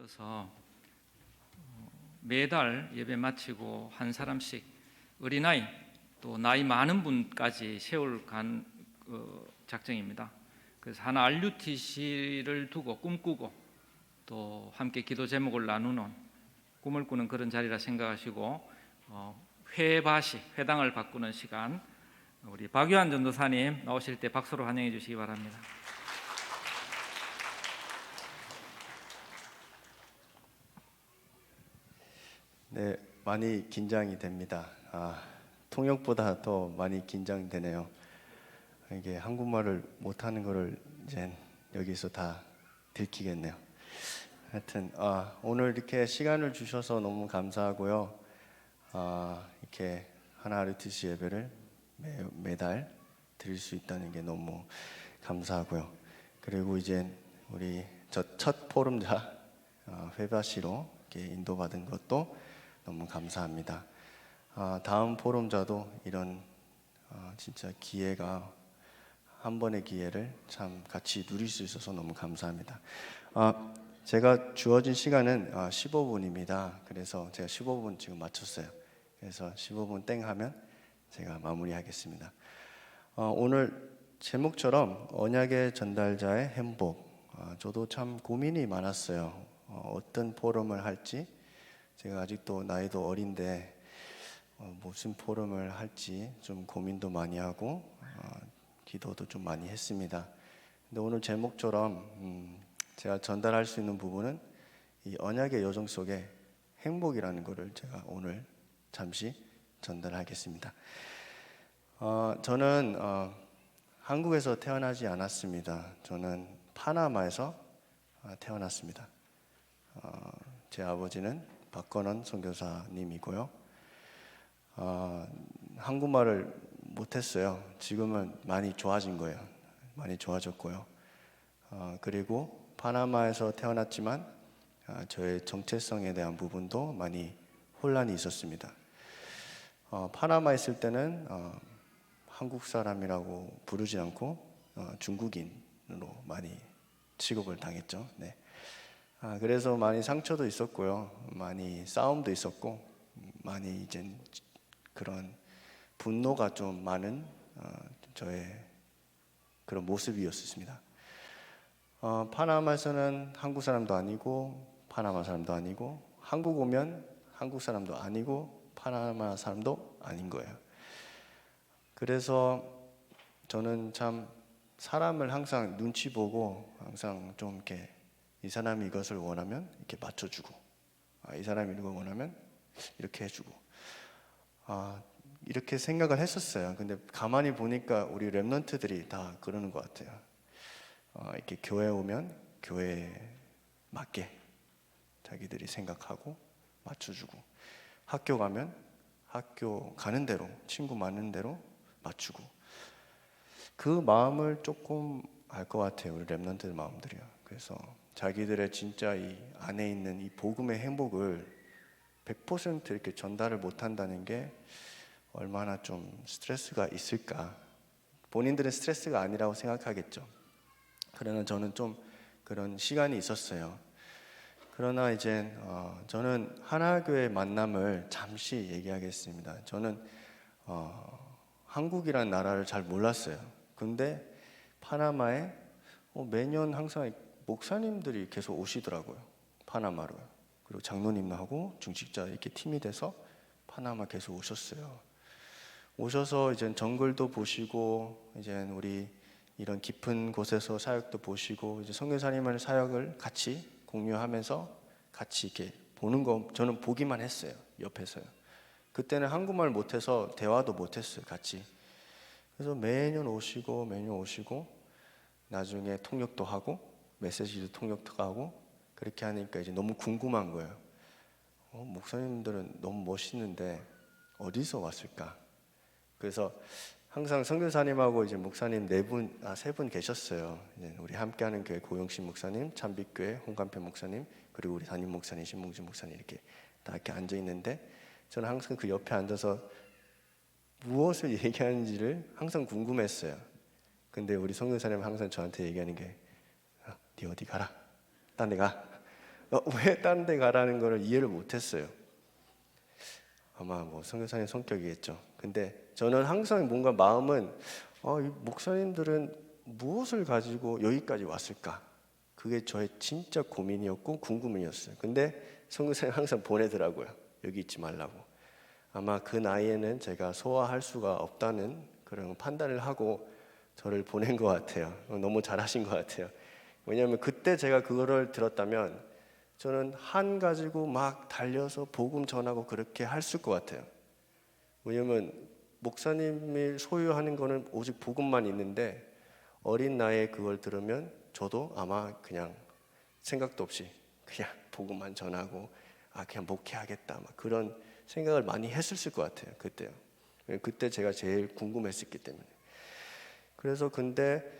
이어서 어, 매달 예배 마치고 한 사람씩 어린아이 또 나이 많은 분까지 세월 간 어, 작정입니다. 그래서 하나 RUTC를 두고 꿈꾸고 또 함께 기도 제목을 나누는 꿈을 꾸는 그런 자리라 생각하시고 어, 회바시 회당을 바꾸는 시간 우리 박유한 전도사님 나오실 때 박수로 환영해 주시기 바랍니다. 네, 많이 긴장이 됩니다. 아, 통역보다 더 많이 긴장되네요. 이게 한국말을 못하는 거를 이제 여기서 다 들키겠네요. 하여튼 아, 오늘 이렇게 시간을 주셔서 너무 감사하고요. 아, 이렇게 하나 아르티스 예배를 매, 매달 드릴 수 있다는 게 너무 감사하고요. 그리고 이제 우리 저 첫 포럼자 어, 회바시로 인도받은 것도 너무 감사합니다. 아, 다음 포럼자도 이런 어, 진짜 기회가 한 번의 기회를 참 같이 누릴 수 있어서 너무 감사합니다. 아, 제가 주어진 시간은 아, 15분입니다. 그래서 제가 15분 지금 맞췄어요. 그래서 15분 땡 하면 제가 마무리하겠습니다. 어, 오늘 제목처럼 언약의 전달자의 행복. 아, 저도 참 고민이 많았어요. 어, 어떤 포럼을 할지. 제가 아직도 나이도 어린데 어, 무슨 포럼을 할지 좀 고민도 많이 하고 어, 기도도 좀 많이 했습니다. 근데 오늘 제목처럼 음, 제가 전달할 수 있는 부분은 이 언약의 여정 속에 행복이라는 것을 제가 오늘 잠시 전달하겠습니다. 어, 저는 어, 한국에서 태어나지 않았습니다. 저는 파나마에서 어, 태어났습니다. 어, 제 아버지는 박건원 선교사님이고요. 어, 한국말을 못했어요. 지금은 많이 좋아진 거예요. 많이 좋아졌고요. 어, 그리고 파나마에서 태어났지만 아, 저의 정체성에 대한 부분도 많이 혼란이 있었습니다. 어, 파나마 있을 때는 어, 한국 사람이라고 부르지 않고 어, 중국인으로 많이 취급을 당했죠. 네. 아, 그래서 많이 상처도 있었고요. 많이 싸움도 있었고, 많이 이제 그런 분노가 좀 많은 어, 저의 그런 모습이었습니다. 어, 파나마에서는 한국 사람도 아니고 파나마 사람도 아니고 한국 오면 한국 사람도 아니고 파나마 사람도 아닌 거예요. 그래서 저는 참 사람을 항상 눈치 보고 항상 좀 이렇게 이 사람이 이것을 원하면 이렇게 맞춰주고 아, 이 사람이 이걸 원하면 이렇게 해주고 아, 이렇게 생각을 했었어요. 근데 가만히 보니까 우리 랩런트들이 다 그러는 것 같아요. 어, 이렇게 교회 오면 교회에 맞게 자기들이 생각하고 맞춰주고 학교 가면 학교 가는 대로 친구 많은 대로 맞추고 그 마음을 조금 알 것 같아요. 우리 랩런트들 마음들이요. 그래서 자기들의 진짜 이 안에 있는 이 복음의 행복을 100% 이렇게 전달을 못 한다는 게 얼마나 좀 스트레스가 있을까. 본인들은 스트레스가 아니라고 생각하겠죠. 그러나 저는 좀 그런 시간이 있었어요. 그러나 이제 어, 저는 하나교회 만남을 잠시 얘기하겠습니다. 저는 어, 한국이라는 나라를 잘 몰랐어요. 근데 파나마에 어, 매년 항상 목사님들이 계속 오시더라고요. 파나마로요. 그리고 장로님하고 중직자 이렇게 팀이 돼서 파나마 계속 오셨어요. 오셔서 이제 정글도 보시고 이제 우리 이런 깊은 곳에서 사역도 보시고 이제 성교사님의 사역을 같이 공유하면서 같이 이렇게 보는 거 저는 보기만 했어요. 옆에서요. 그때는 한국말 못해서 대화도 못했어요. 같이. 그래서 매년 오시고 매년 오시고 나중에 통역도 하고 메시지도 통역도 하고 그렇게 하니까 이제 너무 궁금한 거예요. 어, 목사님들은 너무 멋있는데 어디서 왔을까? 그래서 항상 선교사님하고 이제 목사님 네 분, 아, 세 분 계셨어요. 우리 함께하는 교회 고영신 목사님, 참빛교회 홍감표 목사님, 그리고 우리 담임 목사님, 신봉준 목사님 이렇게 다 이렇게 앉아 있는데 저는 항상 그 옆에 앉아서 무엇을 얘기하는지를 항상 궁금했어요. 근데 우리 선교사님 항상 저한테 얘기하는 게, 아, 네 어디 가라, 딴 데 가. 어, 왜 다른 데 가라는 거를 이해를 못했어요. 아마 뭐 선교사님 성격이겠죠. 근데 저는 항상 뭔가 마음은 어, 이 목사님들은 무엇을 가지고 여기까지 왔을까? 그게 저의 진짜 고민이었고 궁금이었어요. 근데 선교사님 항상 보내더라고요. 여기 있지 말라고. 아마 그 나이에는 제가 소화할 수가 없다는 그런 판단을 하고 저를 보낸 것 같아요. 너무 잘하신 것 같아요. 왜냐하면 그때 제가 그거를 들었다면 저는 한 가지고 막 달려서 복음 전하고 그렇게 했을 것 같아요. 왜냐하면 목사님이 소유하는 거는 오직 복음만 있는데 어린 나이에 그걸 들으면 저도 아마 그냥 생각도 없이 그냥 복음만 전하고 아 그냥 목회하겠다 막 그런 생각을 많이 했었을 것 같아요 그때요. 그때 제가 제일 궁금했었기 때문에. 그래서 근데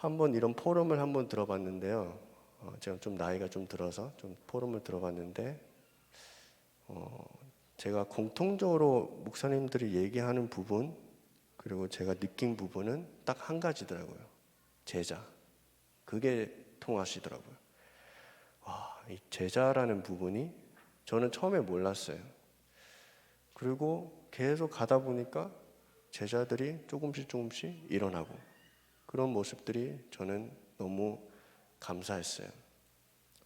한번 이런 포럼을 한번 들어봤는데요. 어, 제가 좀 나이가 좀 들어서 좀 포럼을 들어봤는데 어, 제가 공통적으로 목사님들이 얘기하는 부분 그리고 제가 느낀 부분은 딱 한 가지더라고요. 제자. 그게 통하시더라고요. 와, 이 제자라는 부분이 저는 처음에 몰랐어요. 그리고 계속 가다 보니까 제자들이 조금씩 조금씩 일어나고 그런 모습들이 저는 너무 감사했어요.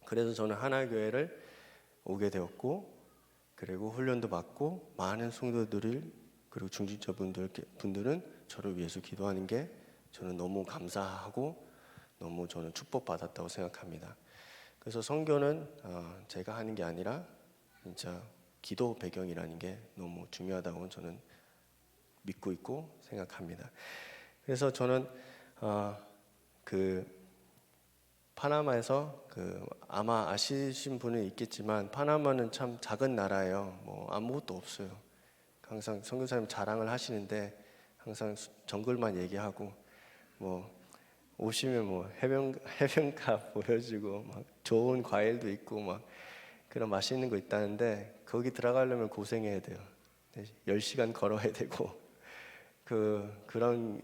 그래서 저는 하나교회를 오게 되었고 그리고 훈련도 받고 많은 성도들을 그리고 중직자분들 분들은 저를 위해서 기도하는 게 저는 너무 감사하고 너무 저는 축복받았다고 생각합니다. 그래서 성교는 어, 제가 하는 게 아니라 진짜 기도 배경이라는 게 너무 중요하다고 저는 믿고 있고 생각합니다. 그래서 저는 어, 그 파나마에서 그 아마 아시신 분은 있겠지만 파나마는 참 작은 나라예요. 뭐 아무것도 없어요. 항상 선교사님 자랑을 하시는데 항상 수- 정글만 얘기하고 뭐 오시면 뭐 해변 해변가 보여주고 막 좋은 과일도 있고 막 그런 맛있는 거 있다는데 거기 들어가려면 고생해야 돼요. 10시간 걸어야 되고 그 그런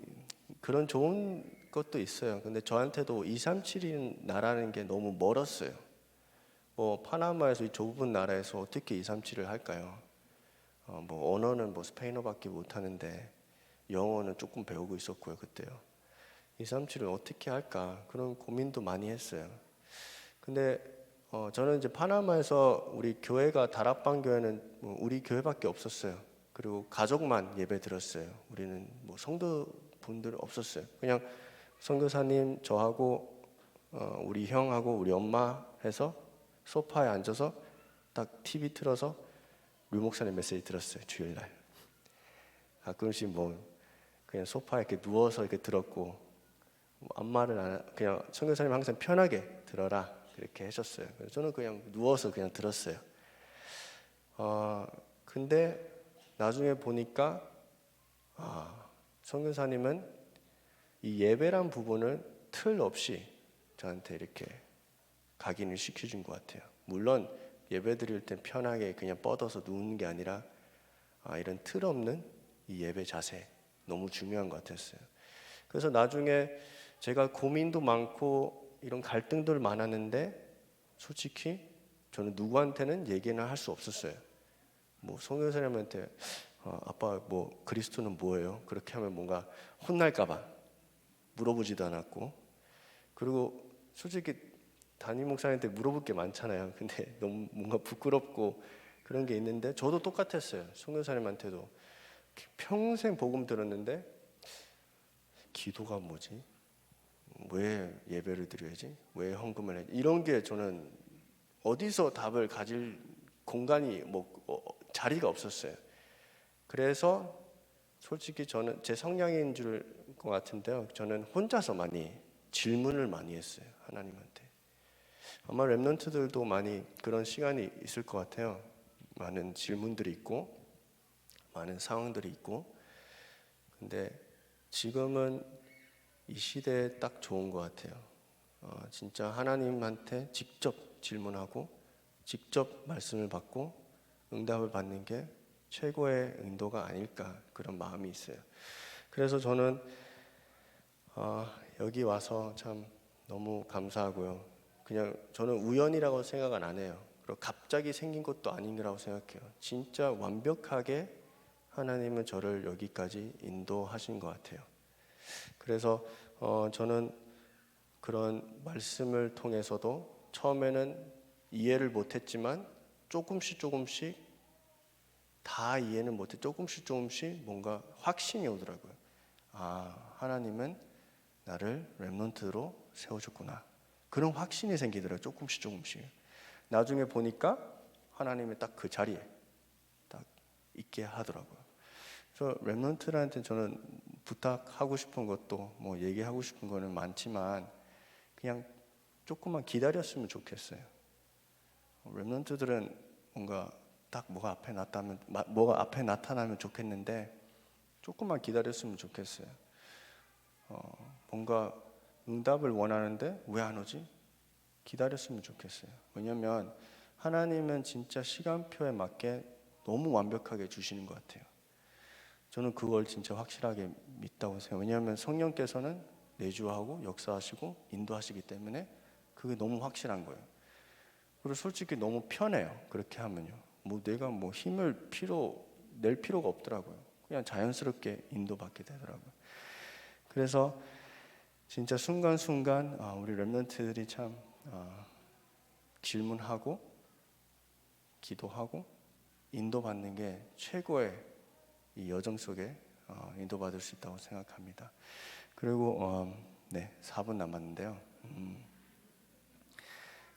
그런 좋은 것도 있어요. 근데 저한테도 2, 3, 7인 나라는 게 너무 멀었어요. 뭐 파나마에서 이 좁은 나라에서 어떻게 2, 3, 7을 할까요? 어, 뭐 언어는 뭐 스페인어밖에 못 하는데 영어는 조금 배우고 있었고요 그때요. 2, 3, 7을 어떻게 할까 그런 고민도 많이 했어요. 근데 어, 저는 이제 파나마에서 우리 교회가 다락방 교회는 뭐 우리 교회밖에 없었어요. 그리고 가족만 예배 드렸어요. 우리는 뭐 성도 분들 없었어요. 그냥 선교사님 저하고 어, 우리 형하고 우리 엄마 해서 소파에 앉아서 딱 TV 틀어서 류 목사님 메시지 들었어요 주일날. 가끔씩 뭐 그냥 소파에 이렇게 누워서 이렇게 들었고 뭐 아무 말은 안 하- 그냥 선교사님 항상 편하게 들어라 그렇게 하셨어요. 그래서 저는 그냥 누워서 그냥 들었어요. 어 근데 나중에 보니까 아 선교사님은 이 예배란 부분을 틀 없이 저한테 이렇게 각인을 시켜준 것 같아요. 물론 예배 드릴 땐 편하게 그냥 뻗어서 누우는 게 아니라 아, 이런 틀 없는 이 예배 자세 너무 중요한 것 같았어요. 그래서 나중에 제가 고민도 많고 이런 갈등들 많았는데 솔직히 저는 누구한테는 얘기는 할 수 없었어요. 뭐 송교사님한테 어, 아빠 뭐 그리스도는 뭐예요? 그렇게 하면 뭔가 혼날까봐 물어보지도 않았고 그리고 솔직히 담임 목사님한테 물어볼 게 많잖아요. 근데 너무 뭔가 부끄럽고 그런 게 있는데 저도 똑같았어요. 송교사님한테도 평생 복음 들었는데 기도가 뭐지? 왜 예배를 드려야지? 왜 헌금을 해야지? 이런 게 저는 어디서 답을 가질 공간이 뭐 어, 자리가 없었어요. 그래서 솔직히 저는 제 성향인 줄 것 같은데요. 저는 혼자서 많이 질문을 많이 했어요. 하나님한테. 아마 랩런트들도 많이 그런 시간이 있을 것 같아요. 많은 질문들이 있고 많은 상황들이 있고 근데 지금은 이 시대에 딱 좋은 것 같아요. 어, 진짜 하나님한테 직접 질문하고 직접 말씀을 받고 응답을 받는 게 최고의 응도가 아닐까 그런 마음이 있어요. 그래서 저는 어, 여기 와서 참 너무 감사하고요. 그냥 저는 우연이라고 생각은 안 해요. 그리고 갑자기 생긴 것도 아닌 거라고 생각해요. 진짜 완벽하게 하나님은 저를 여기까지 인도하신 것 같아요. 그래서 어, 저는 그런 말씀을 통해서도 처음에는 이해를 못했지만 조금씩 조금씩 다 이해는 못해 조금씩 조금씩 뭔가 확신이 오더라고요. 아 하나님은 나를 렘넌트로 세워줬구나. 그런 확신이 생기더라고요. 조금씩 조금씩. 나중에 보니까 하나님이 딱 그 자리에 딱 있게 하더라고요. 그래서 렘넌트한테 저는 부탁하고 싶은 것도 뭐 얘기하고 싶은 거는 많지만 그냥 조금만 기다렸으면 좋겠어요. 렘넌트들은 뭔가 딱 뭐가 앞에 나타나면 마- 뭐가 앞에 나타나면 좋겠는데 조금만 기다렸으면 좋겠어요. 어, 뭔가 응답을 원하는데 왜 안 오지? 기다렸으면 좋겠어요. 왜냐하면 하나님은 진짜 시간표에 맞게 너무 완벽하게 주시는 것 같아요. 저는 그걸 진짜 확실하게 믿다고 생각해요. 왜냐하면 성령께서는 내주하고 역사하시고 인도하시기 때문에 그게 너무 확실한 거예요. 그리고 솔직히 너무 편해요. 그렇게 하면요. 뭐 내가 뭐 힘을 필요 낼 필요가 없더라고요. 그냥 자연스럽게 인도받게 되더라고요. 그래서 진짜 순간순간 아, 우리 렘넌트들이 참 아, 질문하고 기도하고 인도받는 게 최고의 이 여정 속에 어, 인도받을 수 있다고 생각합니다. 그리고 어, 네 4분 남았는데요. 음,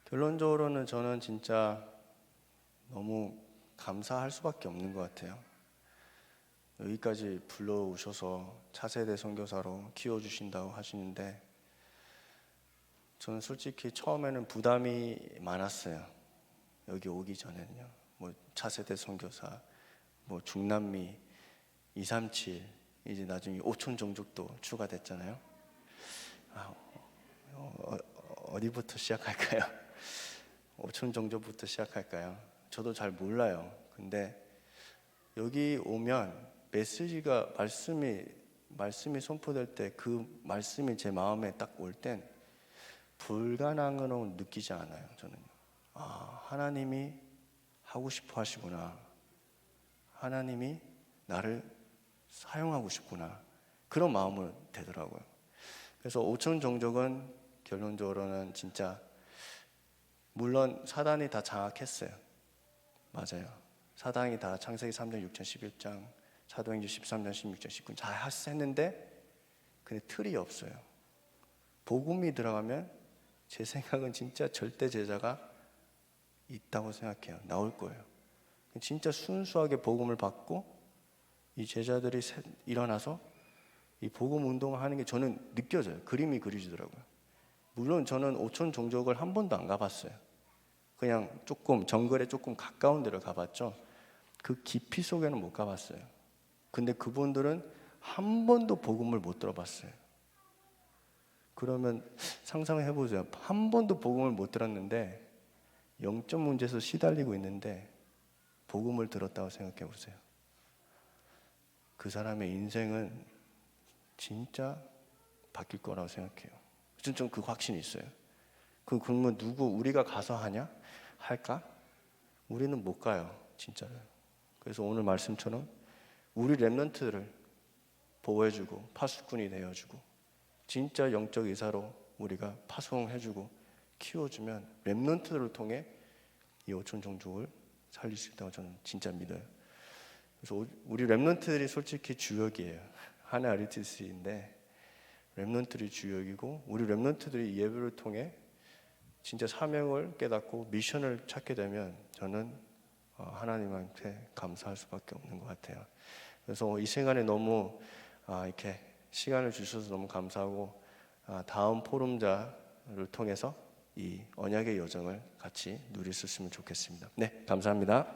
결론적으로는 저는 진짜 너무 감사할 수밖에 없는 것 같아요. 여기까지 불러오셔서 차세대 선교사로 키워주신다고 하시는데 저는 솔직히 처음에는 부담이 많았어요. 여기 오기 전에는요. 뭐 차세대 선교사, 뭐 중남미 237 이제 나중에 오촌 종족도 추가됐잖아요. 아, 어, 어, 디부터 시작할까요? 오촌 종족부터 시작할까요? 저도 잘 몰라요. 근데 여기 오면 메시지가 말씀이 말씀이 선포될 때 그 말씀이 제 마음에 딱 올 땐 불가능으로 느끼지 않아요. 저는 아 하나님이 하고 싶어 하시구나. 하나님이 나를 사용하고 싶구나. 그런 마음으로 되더라고요. 그래서 오천 종족은 결론적으로는 진짜 물론 사단이 다 장악했어요. 맞아요. 사단이 다 창세기 3장, 6장, 11장, 사도행전 13장, 16장, 19장 다 했는데 근데 틀이 없어요. 복음이 들어가면 제 생각은 진짜 절대 제자가 있다고 생각해요. 나올 거예요. 진짜 순수하게 복음을 받고 이 제자들이 세- 일어나서 이 복음 운동을 하는 게 저는 느껴져요. 그림이 그려지더라고요. 물론 저는 오촌 종족을 한 번도 안 가봤어요. 그냥 조금 정글에 조금 가까운 데를 가봤죠. 그 깊이 속에는 못 가봤어요. 근데 그분들은 한 번도 복음을 못 들어봤어요. 그러면 상상해 보세요. 한 번도 복음을 못 들었는데 영적 문제에서 시달리고 있는데 복음을 들었다고 생각해 보세요. 그 사람의 인생은 진짜 바뀔 거라고 생각해요. 저는 좀그 확신이 있어요. 그 그러면 누구 우리가 가서 하냐? 할까? 우리는 못 가요, 진짜로. 그래서 오늘 말씀처럼 우리 렘넌트를 보호해주고 파수꾼이 되어주고 진짜 영적 의사로 우리가 파송해주고 키워주면 렘넌트를 통해 이 오천 종족을 살릴 수 있다고 저는 진짜 믿어요. 그래서 오- 우리 렘넌트들이 솔직히 주역이에요. 하나 아리티스인데 렘넌트들이 주역이고 우리 렘넌트들이 이 예배를 통해 진짜 사명을 깨닫고 미션을 찾게 되면 저는 어, 하나님한테 감사할 수밖에 없는 것 같아요. 그래서 이 시간에 너무 아, 이렇게 시간을 주셔서 너무 감사하고 아, 다음 포럼자를 통해서 이 언약의 여정을 같이 누릴 수 있으면 좋겠습니다. 네, 감사합니다.